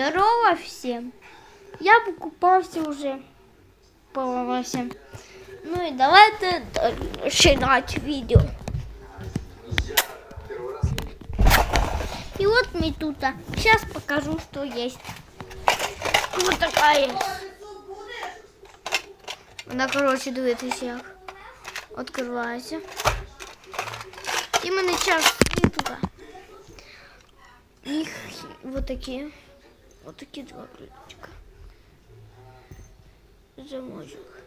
Здорово всем! Я покупался уже, поломался. Ну и давайте начинать видео. И вот мы тут. Сейчас покажу, что есть. Вот такая. Вона, коротше, дивитися як. Відкривається. І мене час тут. Їх вот такі. Вот такі два ключика. Замочок.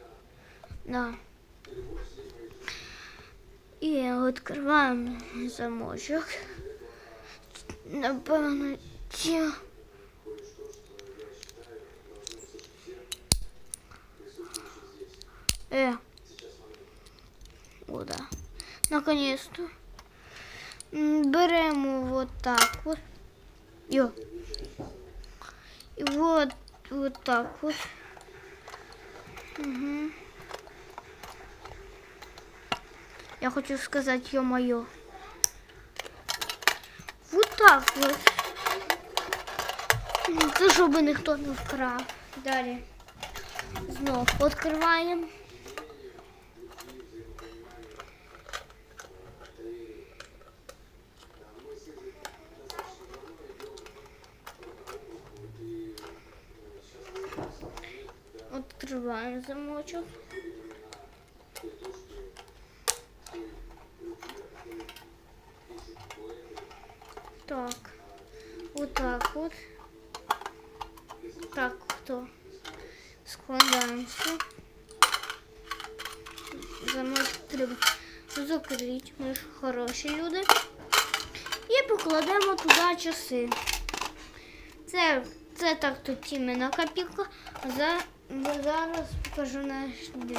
Да. І відкриваємо замочок. Напевно, ті. Э. О, да. Наконец-то. М, Беремо вот так вот. Йо. И вот, вот так вот. Угу. Я хочу сказать, ё-моё. Вот так вот. Це щоб ніхто не вкрав. Далі. Знов відкриваємо. Открываем замочек. Так, вот так вот. Так, кто? Складаемся. Замочок треба закрити. Ми ж хороші люди. І покладемо туди часи. Це, це так тут іменно копілка. За, бо зараз покажу наш день.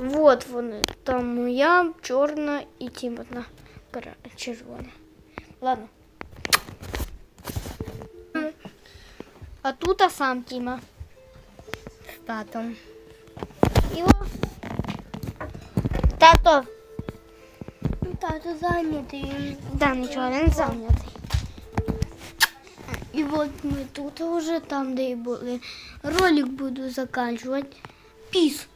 Вот вони. Там моя, чорна і Тімотна кра- червона. Ладно. А тут а сам Тіма. З татом. Його. Тато. Тато зайнятий. Да, нічого, він зайнятий. І от ми тут уже там, де і були. Ролик буду заканчивать. Піс.